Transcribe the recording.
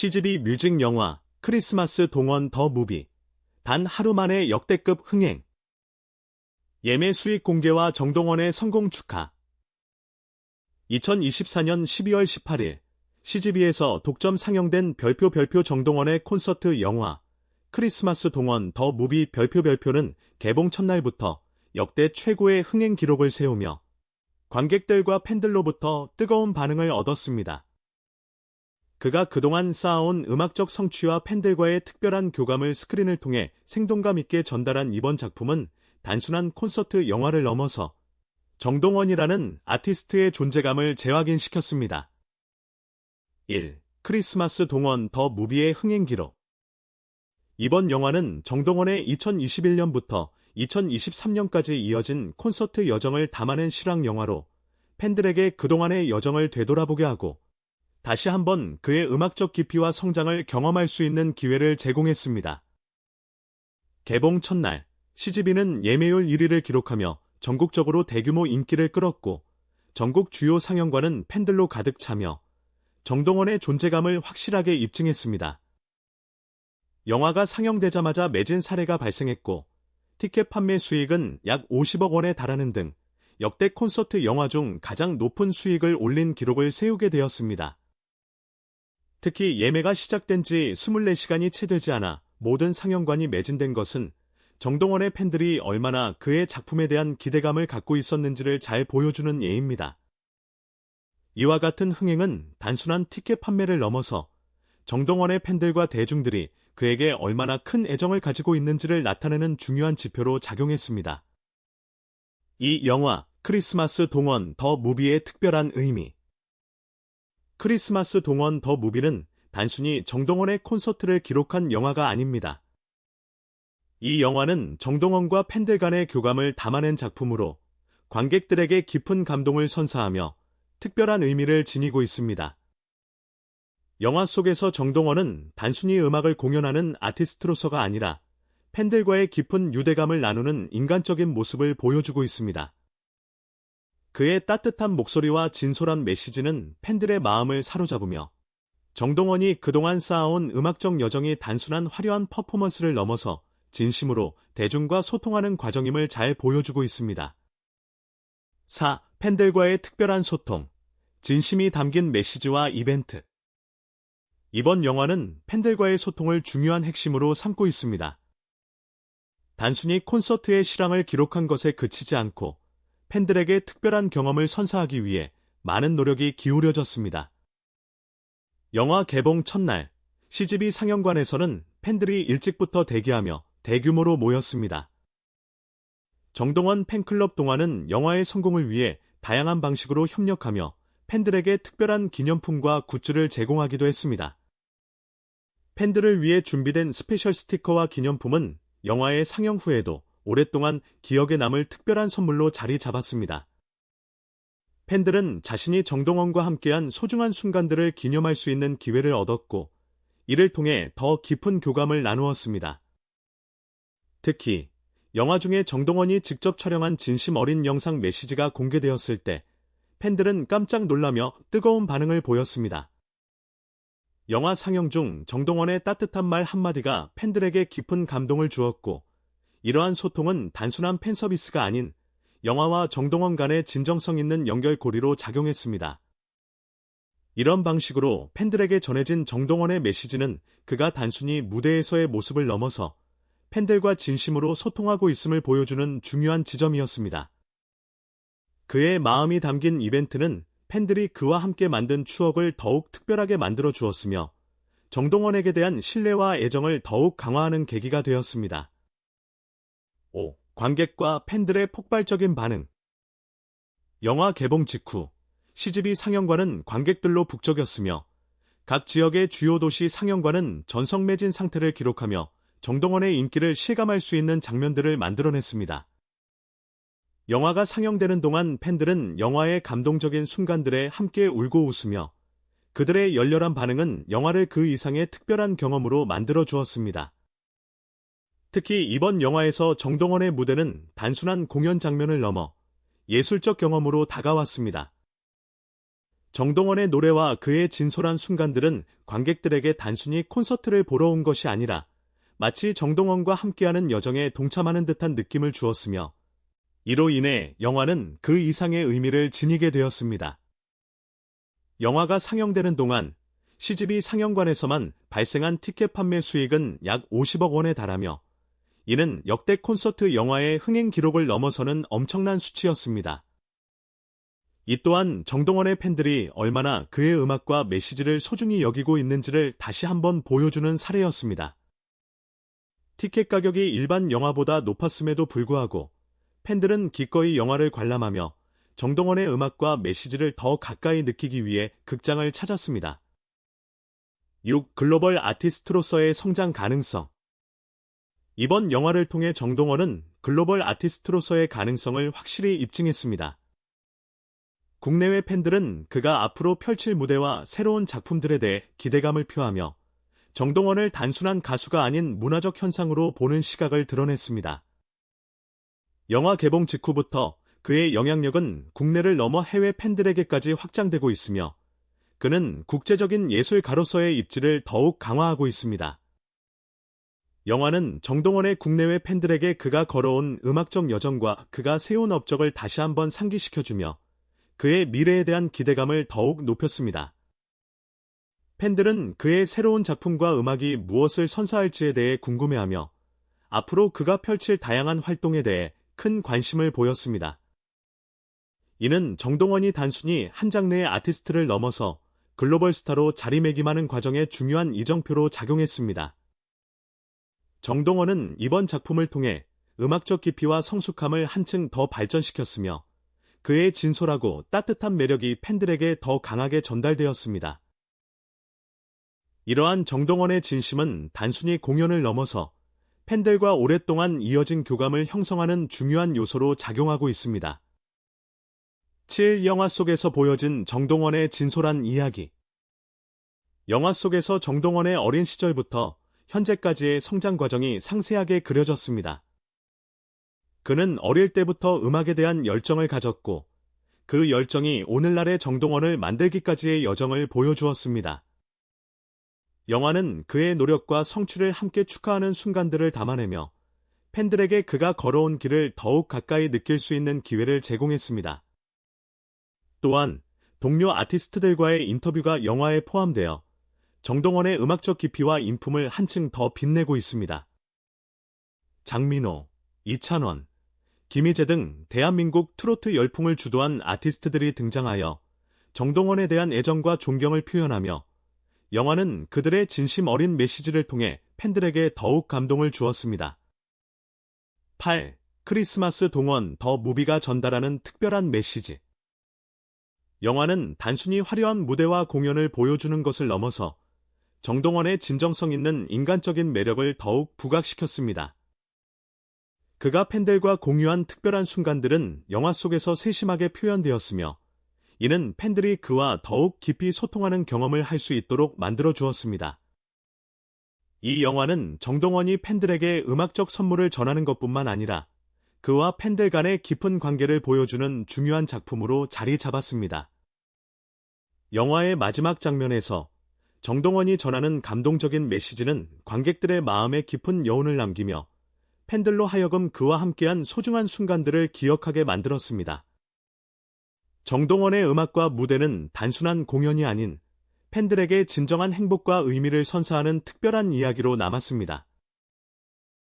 CGV 뮤직 영화 크리스마스 동원 더 무비. 단 하루 만에 역대급 흥행. 예매 수익 공개와 정동원의 성공 축하. 2024년 12월 18일 CGV에서 독점 상영된 별표 별표 정동원의 콘서트 영화 크리스마스 동원 더 무비 별표 별표는 개봉 첫날부터 역대 최고의 흥행 기록을 세우며 관객들과 팬들로부터 뜨거운 반응을 얻었습니다. 그가 그동안 쌓아온 음악적 성취와 팬들과의 특별한 교감을 스크린을 통해 생동감 있게 전달한 이번 작품은 단순한 콘서트 영화를 넘어서 정동원이라는 아티스트의 존재감을 재확인시켰습니다. 1. 크리스마스 동원 더 무비의 흥행 기록 이번 영화는 정동원의 2021년부터 2023년까지 이어진 콘서트 여정을 담아낸 실황 영화로 팬들에게 그동안의 여정을 되돌아보게 하고 다시 한번 그의 음악적 깊이와 성장을 경험할 수 있는 기회를 제공했습니다. 개봉 첫날, CGV는 예매율 1위를 기록하며 전국적으로 대규모 인기를 끌었고 전국 주요 상영관은 팬들로 가득 차며 정동원의 존재감을 확실하게 입증했습니다. 영화가 상영되자마자 매진 사례가 발생했고 티켓 판매 수익은 약 50억 원에 달하는 등 역대 콘서트 영화 중 가장 높은 수익을 올린 기록을 세우게 되었습니다. 특히 예매가 시작된 지 24시간이 채 되지 않아 모든 상영관이 매진된 것은 정동원의 팬들이 얼마나 그의 작품에 대한 기대감을 갖고 있었는지를 잘 보여주는 예입니다. 이와 같은 흥행은 단순한 티켓 판매를 넘어서 정동원의 팬들과 대중들이 그에게 얼마나 큰 애정을 가지고 있는지를 나타내는 중요한 지표로 작용했습니다. 이 영화 크리스마스 동원 더 무비의 특별한 의미 크리스마스 동원 더 무비는 단순히 정동원의 콘서트를 기록한 영화가 아닙니다. 이 영화는 정동원과 팬들 간의 교감을 담아낸 작품으로 관객들에게 깊은 감동을 선사하며 특별한 의미를 지니고 있습니다. 영화 속에서 정동원은 단순히 음악을 공연하는 아티스트로서가 아니라 팬들과의 깊은 유대감을 나누는 인간적인 모습을 보여주고 있습니다. 그의 따뜻한 목소리와 진솔한 메시지는 팬들의 마음을 사로잡으며 정동원이 그동안 쌓아온 음악적 여정이 단순한 화려한 퍼포먼스를 넘어서 진심으로 대중과 소통하는 과정임을 잘 보여주고 있습니다. 4. 팬들과의 특별한 소통 진심이 담긴 메시지와 이벤트 이번 영화는 팬들과의 소통을 중요한 핵심으로 삼고 있습니다. 단순히 콘서트의 실황을 기록한 것에 그치지 않고 팬들에게 특별한 경험을 선사하기 위해 많은 노력이 기울여졌습니다. 영화 개봉 첫날 CGV 상영관에서는 팬들이 일찍부터 대기하며 대규모로 모였습니다. 정동원 팬클럽 동화는 영화의 성공을 위해 다양한 방식으로 협력하며 팬들에게 특별한 기념품과 굿즈를 제공하기도 했습니다. 팬들을 위해 준비된 스페셜 스티커와 기념품은 영화의 상영 후에도 오랫동안 기억에 남을 특별한 선물로 자리 잡았습니다. 팬들은 자신이 정동원과 함께한 소중한 순간들을 기념할 수 있는 기회를 얻었고, 이를 통해 더 깊은 교감을 나누었습니다. 특히, 영화 중에 정동원이 직접 촬영한 진심 어린 영상 메시지가 공개되었을 때, 팬들은 깜짝 놀라며 뜨거운 반응을 보였습니다. 영화 상영 중 정동원의 따뜻한 말 한마디가 팬들에게 깊은 감동을 주었고, 이러한 소통은 단순한 팬 서비스가 아닌 영화와 정동원 간의 진정성 있는 연결고리로 작용했습니다. 이런 방식으로 팬들에게 전해진 정동원의 메시지는 그가 단순히 무대에서의 모습을 넘어서 팬들과 진심으로 소통하고 있음을 보여주는 중요한 지점이었습니다. 그의 마음이 담긴 이벤트는 팬들이 그와 함께 만든 추억을 더욱 특별하게 만들어 주었으며 정동원에게 대한 신뢰와 애정을 더욱 강화하는 계기가 되었습니다. 5. 관객과 팬들의 폭발적인 반응 영화 개봉 직후 CGV 상영관은 관객들로 북적였으며 각 지역의 주요 도시 상영관은 전성 매진 상태를 기록하며 정동원의 인기를 실감할 수 있는 장면들을 만들어냈습니다. 영화가 상영되는 동안 팬들은 영화의 감동적인 순간들에 함께 울고 웃으며 그들의 열렬한 반응은 영화를 그 이상의 특별한 경험으로 만들어 주었습니다. 특히 이번 영화에서 정동원의 무대는 단순한 공연 장면을 넘어 예술적 경험으로 다가왔습니다. 정동원의 노래와 그의 진솔한 순간들은 관객들에게 단순히 콘서트를 보러 온 것이 아니라 마치 정동원과 함께하는 여정에 동참하는 듯한 느낌을 주었으며 이로 인해 영화는 그 이상의 의미를 지니게 되었습니다. 영화가 상영되는 동안 CGV 상영관에서만 발생한 티켓 판매 수익은 약 50억 원에 달하며 이는 역대 콘서트 영화의 흥행 기록을 넘어서는 엄청난 수치였습니다. 이 또한 정동원의 팬들이 얼마나 그의 음악과 메시지를 소중히 여기고 있는지를 다시 한번 보여주는 사례였습니다. 티켓 가격이 일반 영화보다 높았음에도 불구하고 팬들은 기꺼이 영화를 관람하며 정동원의 음악과 메시지를 더 가까이 느끼기 위해 극장을 찾았습니다. 6. 글로벌 아티스트로서의 성장 가능성 이번 영화를 통해 정동원은 글로벌 아티스트로서의 가능성을 확실히 입증했습니다. 국내외 팬들은 그가 앞으로 펼칠 무대와 새로운 작품들에 대해 기대감을 표하며 정동원을 단순한 가수가 아닌 문화적 현상으로 보는 시각을 드러냈습니다. 영화 개봉 직후부터 그의 영향력은 국내를 넘어 해외 팬들에게까지 확장되고 있으며 그는 국제적인 예술가로서의 입지를 더욱 강화하고 있습니다. 영화는 정동원의 국내외 팬들에게 그가 걸어온 음악적 여정과 그가 세운 업적을 다시 한번 상기시켜주며 그의 미래에 대한 기대감을 더욱 높였습니다. 팬들은 그의 새로운 작품과 음악이 무엇을 선사할지에 대해 궁금해하며 앞으로 그가 펼칠 다양한 활동에 대해 큰 관심을 보였습니다. 이는 정동원이 단순히 한 장르의 아티스트를 넘어서 글로벌 스타로 자리매김하는 과정에 중요한 이정표로 작용했습니다. 정동원은 이번 작품을 통해 음악적 깊이와 성숙함을 한층 더 발전시켰으며 그의 진솔하고 따뜻한 매력이 팬들에게 더 강하게 전달되었습니다. 이러한 정동원의 진심은 단순히 공연을 넘어서 팬들과 오랫동안 이어진 교감을 형성하는 중요한 요소로 작용하고 있습니다. 7. 영화 속에서 보여진 정동원의 진솔한 이야기 영화 속에서 정동원의 어린 시절부터 현재까지의 성장 과정이 상세하게 그려졌습니다. 그는 어릴 때부터 음악에 대한 열정을 가졌고 그 열정이 오늘날의 정동원을 만들기까지의 여정을 보여주었습니다. 영화는 그의 노력과 성취를 함께 축하하는 순간들을 담아내며 팬들에게 그가 걸어온 길을 더욱 가까이 느낄 수 있는 기회를 제공했습니다. 또한 동료 아티스트들과의 인터뷰가 영화에 포함되어 정동원의 음악적 깊이와 인품을 한층 더 빛내고 있습니다. 장민호, 이찬원, 김희재 등 대한민국 트로트 열풍을 주도한 아티스트들이 등장하여 정동원에 대한 애정과 존경을 표현하며 영화는 그들의 진심 어린 메시지를 통해 팬들에게 더욱 감동을 주었습니다. 8. 크리스마스 동원 더 무비가 전달하는 특별한 메시지 영화는 단순히 화려한 무대와 공연을 보여주는 것을 넘어서 정동원의 진정성 있는 인간적인 매력을 더욱 부각시켰습니다. 그가 팬들과 공유한 특별한 순간들은 영화 속에서 세심하게 표현되었으며 이는 팬들이 그와 더욱 깊이 소통하는 경험을 할 수 있도록 만들어 주었습니다. 이 영화는 정동원이 팬들에게 음악적 선물을 전하는 것뿐만 아니라 그와 팬들 간의 깊은 관계를 보여주는 중요한 작품으로 자리 잡았습니다. 영화의 마지막 장면에서 정동원이 전하는 감동적인 메시지는 관객들의 마음에 깊은 여운을 남기며 팬들로 하여금 그와 함께한 소중한 순간들을 기억하게 만들었습니다. 정동원의 음악과 무대는 단순한 공연이 아닌 팬들에게 진정한 행복과 의미를 선사하는 특별한 이야기로 남았습니다.